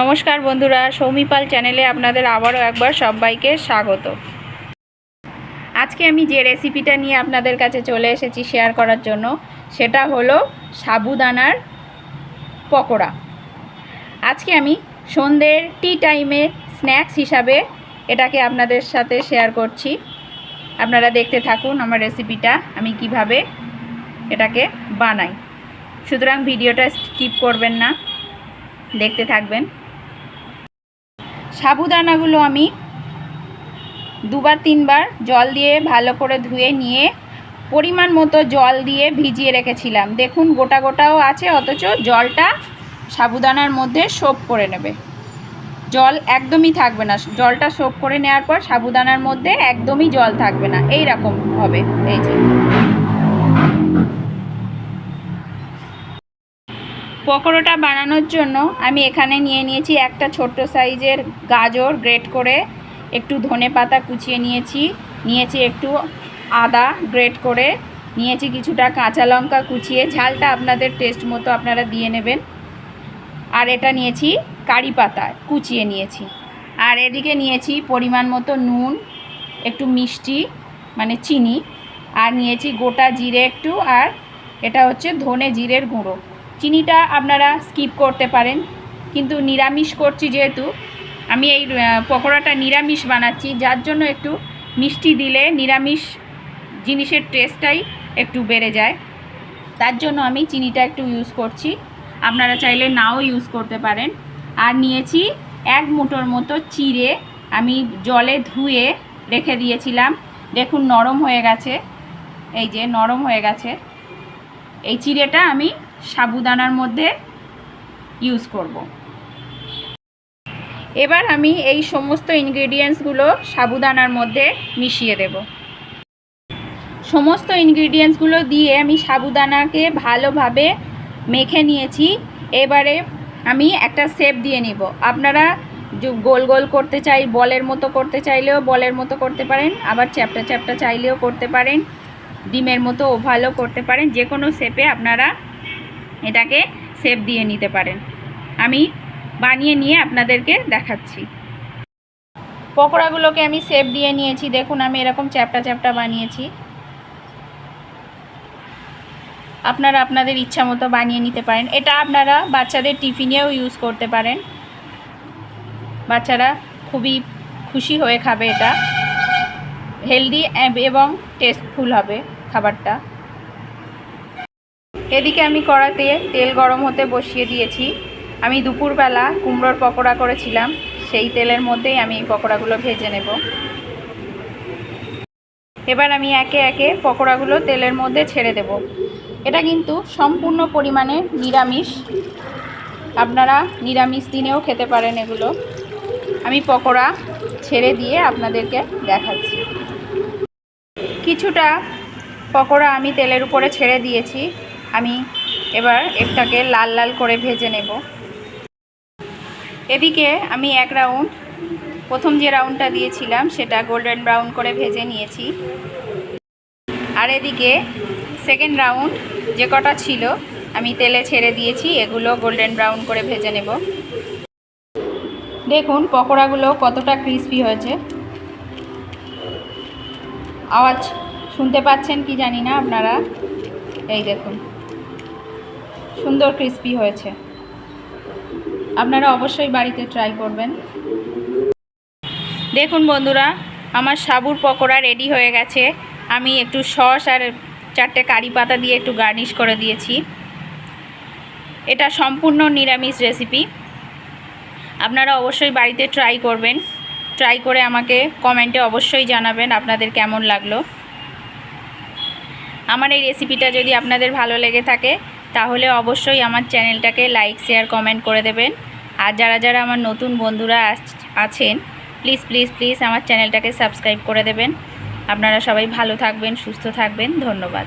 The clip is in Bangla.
নমস্কার বন্ধুরা সৌমিপাল চ্যানেলে আপনাদের আবারও একবার সবাইকে স্বাগত। আজকে আমি যে রেসিপিটা নিয়ে আপনাদের কাছে চলে এসেছি শেয়ার করার জন্য, সেটা হলো সাবুদানার পকোড়া। আজকে আমি সন্ধ্যের টি টাইমের স্ন্যাক্স হিসাবে এটাকে আপনাদের সাথে শেয়ার করছি। আপনারা দেখতে থাকুন আমার রেসিপিটা, আমি কীভাবে এটাকে বানাই। সুতরাং ভিডিওটা স্কিপ করবেন না, দেখতে থাকবেন। সাবুদানাগুলো আমি দুবার, তিনবার জল দিয়ে ভালো করে ধুয়ে নিয়ে পরিমাণ মতো জল দিয়ে ভিজিয়ে রেখেছিলাম। দেখুন, গোটা গোটাও আছে, অথচ জলটা সাবুদানার মধ্যে সোপ করে নেবে। জল একদমই থাকবে না। জলটা সোপ করে নেওয়ার পর সাবুদানার মধ্যে একদমই জল থাকবে না। এই রকম হবে। এই যে। পকোড়াটা বানানোর জন্য আমি এখানে নিয়ে নিয়েছি একটা ছোট্ট সাইজের গাজর গ্রেট করে, একটু ধনে পাতা কুচিয়ে নিয়েছি নিয়েছি একটু আদা গ্রেট করে, নিয়েছি কিছুটা কাঁচা লঙ্কা কুচিয়ে, ঝালটা আপনাদের টেস্ট মতো আপনারা দিয়ে নেবেন। আর এটা নিয়েছি কারি পাতা, কুচিয়ে নিয়েছি। আর এদিকে নিয়েছি পরিমাণ মতো নুন, একটু মিষ্টি মানে চিনি। আর নিয়েছি গোটা জিরে একটু, আর এটা হচ্ছে ধনে জিরের গুঁড়ো। চিনিটা আপনারা স্কিপ করতে পারেন। কিন্তু নিরামিষ করছি যেহেতু, আমি এই পকোড়াটা নিরামিষ বানাচ্ছি, যার জন্য একটু মিষ্টি দিলে নিরামিষ জিনিসের টেস্টটাই একটু বেড়ে যায়। তার জন্য আমি চিনিটা একটু ইউজ করছি। আপনারা চাইলে নাও ইউজ করতে পারেন। আর নিয়েছি এক মুঠোর মতো চিড়ে। আমি জলে ধুয়ে রেখে দিয়েছিলাম। দেখুন নরম হয়ে গেছে। এই যে নরম হয়ে গেছে। এই চিড়েটা আমি সাবুদানার মধ্যে ইউজ করব। এবার আমি এই সমস্ত ইনগ্রেডিয়েন্টসগুলো সাবুদানার মধ্যে মিশিয়ে দেব। সমস্ত ইনগ্রেডিয়েন্টসগুলো দিয়ে আমি সাবুদানাকে ভালোভাবে মেখে নিয়েছি। এবারে আমি একটা শেপ দিয়ে নিব। আপনারা গোল গোল করতে চাই, বলের মতো করতে চাইলেও বলের মতো করতে পারেন, আবার চ্যাপটা চ্যাপটা চাইলেও করতে পারেন, ডিমের মতো ওভালও করতে পারেন, যে কোনো শেপে আপনারা এটাকে শেপ দিয়ে নিতে পারেন। আমি বানিয়ে নিয়ে আপনাদেরকে দেখাচ্ছি। পকোড়াগুলোকে আমি শেপ দিয়ে নিয়েছি। দেখুন, আমি এরকম চ্যাপটা চ্যাপটা বানিয়েছি। আপনারা আপনাদের ইচ্ছা মতো বানিয়ে নিতে পারেন। এটা আপনারা বাচ্চাদের টিফিনেও ইউজ করতে পারেন। বাচ্চারা খুবই খুশি হয়ে খাবে এটা। হেলদি এবং টেস্টফুল হবে খাবারটা। এদিকে আমি কড়াতে তেল গরম হতে বসিয়ে দিয়েছি। আমি দুপুরবেলা কুমড়োর পকোড়া করেছিলাম, সেই তেলের মধ্যেই আমি এই পকোড়াগুলো ভেজে নেব। এবার আমি একে একে পকোড়াগুলো তেলের মধ্যে ছেড়ে দেব। এটা কিন্তু সম্পূর্ণ পরিমাণে নিরামিষ। আপনারা নিরামিষ দিনেও খেতে পারেন এগুলো। আমি পকোড়া ছেড়ে দিয়ে আপনাদেরকে দেখাচ্ছি। কিছুটা পকোড়া আমি তেলের উপরে ছেড়ে দিয়েছি। আমি এবার একটাকে লাল লাল করে ভেজে নেব। এদিকে আমি এক রাউন্ড, প্রথম যে রাউন্ডটা দিয়েছিলাম সেটা গোল্ডেন ব্রাউন করে ভেজে নিয়েছি। আর এদিকে সেকেন্ড রাউন্ড যে কটা ছিল, আমি তেলে ছেড়ে দিয়েছি, এগুলো গোল্ডেন ব্রাউন করে ভেজে নেব। দেখুন পকোড়াগুলো কতটা ক্রিস্পি হয়েছে। আওয়াজ শুনতে পাচ্ছেন কি জানি না আপনারা। এই দেখুন। সুন্দর ক্রিস্পি হয়েছে। আপনারা অবশ্যই বাড়িতে ট্রাই করবেন। দেখুন বন্ধুরা, আমার সাবুর পকোড়া রেডি হয়ে গেছে। আমি একটু সস আর চারটে কারি পাতা দিয়ে একটু গার্নিশ করে দিয়েছি। এটা সম্পূর্ণ নিরামিষ রেসিপি আপনারা অবশ্যই বাড়িতে ট্রাই করবেন। ট্রাই করে আমাকে কমেন্টে অবশ্যই জানাবেন আপনাদের কেমন লাগল। আমার এই রেসিপিটা যদি আপনাদের ভালো লেগে থাকে তাহলে অবশ্যই আমার চ্যানেলটাকে লাইক, শেয়ার, কমেন্ট করে দেবেন। আর যারা যারা আমার নতুন বন্ধুরা আছেন প্লিজ প্লিজ প্লিজ আমার চ্যানেলটাকে সাবস্ক্রাইব করে দেবেন। আপনারা সবাই ভালো থাকবেন, সুস্থ থাকবেন। ধন্যবাদ।